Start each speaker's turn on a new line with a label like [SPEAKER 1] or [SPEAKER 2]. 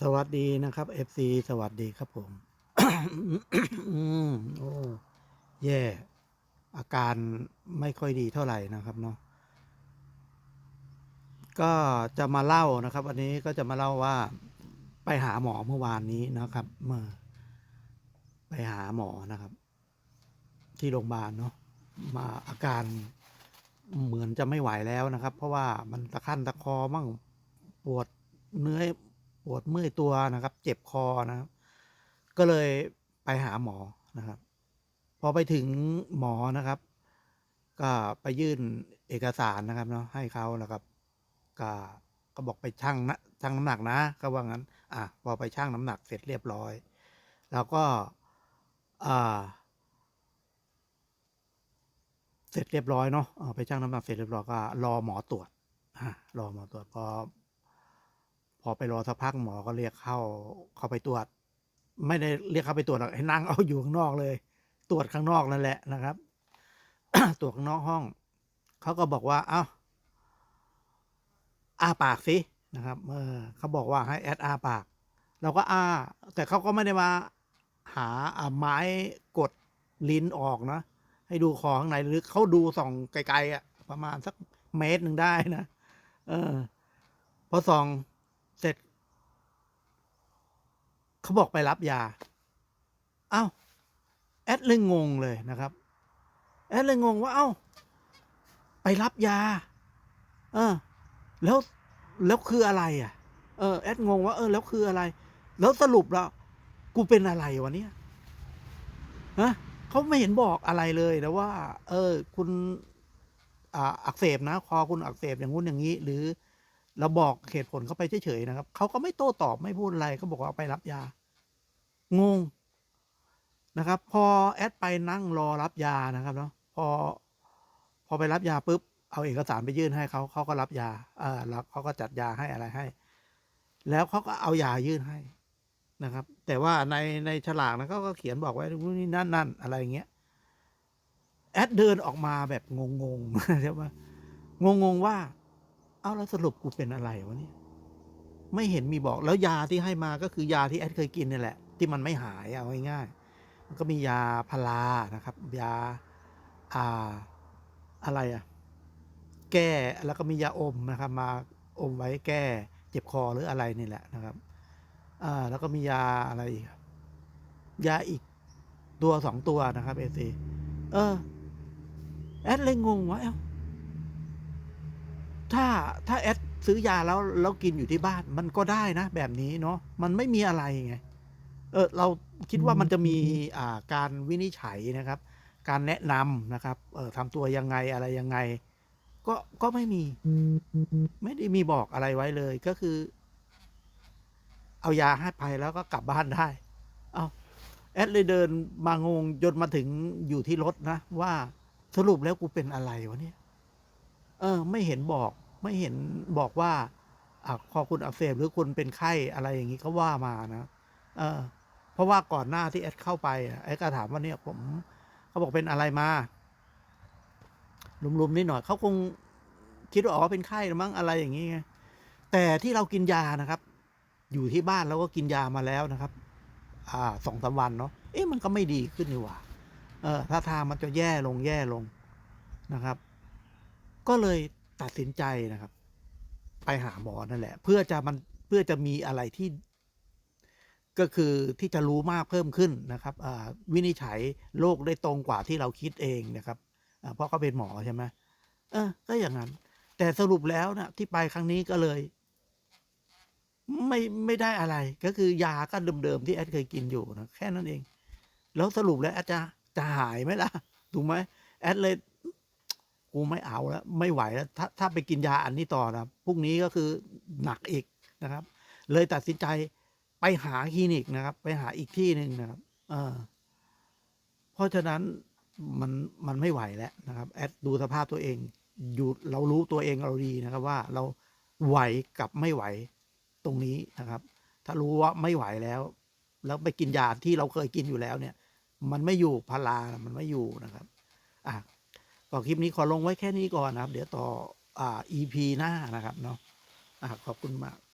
[SPEAKER 1] สวัสดีนะครับ FC สวัสดีครับผม อืมโอ้แย่ อาการไม่ค่อยดีเท่าไหร่นะครับเนาะก็จะมาเล่านะครับวันนี้ก็จะมาเล่าว่า ไปหาหมอเมื่อวานนี้นะครับ เมื่อ ไปหาหมอนะครับ ที่โรงพยาบาลเนาะมาอาการเหมือนจะไม่ไหวแล้วนะครับ เพราะว่ามันตะขั้นตะคอมั่งปวดเนื้อ ปวดเมื่อยตัวนะครับ เจ็บคอนะครับ ก็เลยไปหาหมอนะครับ พอไปถึงหมอนะครับ ก็ไปยื่นเอกสารนะครับเนาะให้เขาแล้วครับ ก็ก็บอกไปชั่งนะชั่งน้ำหนักนะก็ว่างั้น อะพอไปชั่งน้ำหนักเสร็จเรียบร้อย แล้วก็อ่าเสร็จเรียบร้อยเนาะไปชั่งน้ำหนักเสร็จเรียบร้อยก็รอหมอตรวจรอหมอตรวจพอ พอไปรอสักพักหมอก็เรียกเข้าเข้าไปตรวจ ไม่ได้เรียกเข้าไปตรวจหรอกให้นั่งเอาอยู่ข้างนอกเลย ตรวจข้างนอกนั่นแหละนะครับ ตรวจข้างนอกห้องเขาก็บอกว่า เอ้าอ้าปากสินะครับเออเขาบอกว่าให้แอดอ้าปาก เราก็อ้า แต่เขาก็ไม่ได้มาหาอ่าไม้กดลิ้นออกนะ ให้ดูคอข้างในหรือเขาดูส่องไกลๆอะ ประมาณสักเมตรหนึ่งได้นะ เออ พอส่อง เสร็จ เขาบอกไปรับยาเอ้าแอดเลยงงเลยนะครับ แอดเลยงงว่าเอ้า ไปรับยา เออ แล้วแล้วคืออะไรอะ เออ แอดงงว่าเออ แล้วคืออะไร แล้วสรุปแล้วกูเป็นอะไรวะเนี่ยฮะเขาไม่เห็นบอกอะไรเลยนะว่า เออ คุณอ,อักเสบนะ คอคุณอักเสบอย่างงู้นอย่างนี้ หรือ เราบอกเหตุผลเขาไปเฉยๆนะครับ เขาก็ไม่โต้ตอบไม่พูดอะไรเขาบอกว่าไปรับยา งงนะครับ พอแอดไปนั่งรอรับยานะครับเนาะพอ พอไปรับยาปุ๊บเอาเอกสารไปยื่นให้เขาเขาก็รับยา เออแล้วเขาก็จัดยาให้อะไรให้ แล้วเขาก็เอายายื่นให้นะครับ แต่ว่าในในฉลากนะเขาก็เขียนบอกไว้นู่นนี่นั่นนั่นอะไรอย่างเงี้ยแอดเดินออกมาแบบงงๆใช่ไหมงงๆว่า เอาแล้วสรุปกูเป็นอะไรวะเนี่ย ไม่เห็นมีบอกแล้วยาที่ให้มาก็คือยาที่แอดเคยกินนี่แหละ ที่มันไม่หายเอาง่ายๆมันก็มียาพารานะครับ ยาอ่าอะไรอะแก้แล้วก็มียาอมนะครับ มาอมไว้แก้เจ็บคอหรืออะไรนี่แหละนะครับอ่าแล้วก็มียาอะไรอีกยาอีกตัวสองตัวนะครับเอซีเออแอดเลยงงว่าเอ้า ถ้าถ้าแอดซื้อยาแล้วแล้วกินอยู่ที่บ้าน มันก็ได้นะ แบบนี้เนาะมันไม่มีอะไรไงเออเราคิดว่ามันจะมีอ่าการวินิจฉัยนะครับ การแนะนำนะครับ เออทำตัวยังไงอะไรยังไง ก็ก็ไม่มี ไม่ได้มีบอกอะไรไว้เลยก็คือ เอายาให้ไปแล้วก็กลับบ้านได้ เอาแอดเลยเดินมางงจนมาถึงอยู่ที่รถนะ ว่าสรุปแล้วกูเป็นอะไรวะเนี่ย เออ ไม่เห็นบอก ไม่เห็นบอกว่าอ่าพอคุณอักเสบหรือคุณเป็นไข้อะไรอย่างนี้เขาว่ามานะเออ เพราะว่าก่อนหน้าที่แอดเข้าไปอะแอดก็ถามว่าเนี่ยผมเขาบอกเป็นอะไรมาลุมๆนิดหน่อยเขาคงคิดว่าอ๋อเป็นไข้หรือมั้งอะไรอย่างนี้ไงแต่ที่เรากินยานะครับ อยู่ที่บ้านเราก็กินยามาแล้วนะครับ อ่าสองสามวันเนาะเอ๊ะมันก็ไม่ดีขึ้นนี่หว่าเออถ้าทางมันจะแย่ลงแย่ลงนะครับ ก็เลย ตัดสินใจนะครับ ไปหาหมอนั่นแหละ เพื่อจะมันเพื่อจะมีอะไรที่ ก็คือที่จะรู้มากเพิ่มขึ้นนะครับวินิจฉัยโรคได้ตรงกว่าที่เราคิดเองนะครับเพราะเขาเป็นหมอใช่ไหมเออ ก็อย่างนั้น แต่สรุปแล้วนะที่ไปครั้งนี้ก็เลย ไม่ไม่ได้อะไร ก็คือยาก็เดิมๆที่แอดเคยกินอยู่นะแค่นั้นเอง แล้วสรุปแล้วแอดจะจะหายไหมล่ะถูกไหมแอดเลย กูไม่เอาแล้ว ไม่ไหวแล้ว ถ้าถ้าไปกินยาอันนี้ต่อนะพรุ่งนี้ก็คือหนักอีกนะครับ เลยตัดสินใจไปหาคลินิกนะครับ ไปหาอีกที่หนึ่งนะครับเออเพราะฉะนั้นมันมันไม่ไหวแล้วนะครับ แอดดูสภาพตัวเองอยู่เรารู้ตัวเองเราดีนะครับ ว่าเราไหวกับไม่ไหวตรงนี้นะครับ ถ้ารู้ว่าไม่ไหวแล้ว แล้วไปกินยาที่เราเคยกินอยู่แล้วเนี่ย มันไม่อยู่พารามันไม่อยู่นะครับ อะ ก็คลิปนี้ขอลงไว้แค่นี้ก่อนนะครับ เดี๋ยวต่ออ่า EP หน้านะครับเนาะะขอบคุณมาก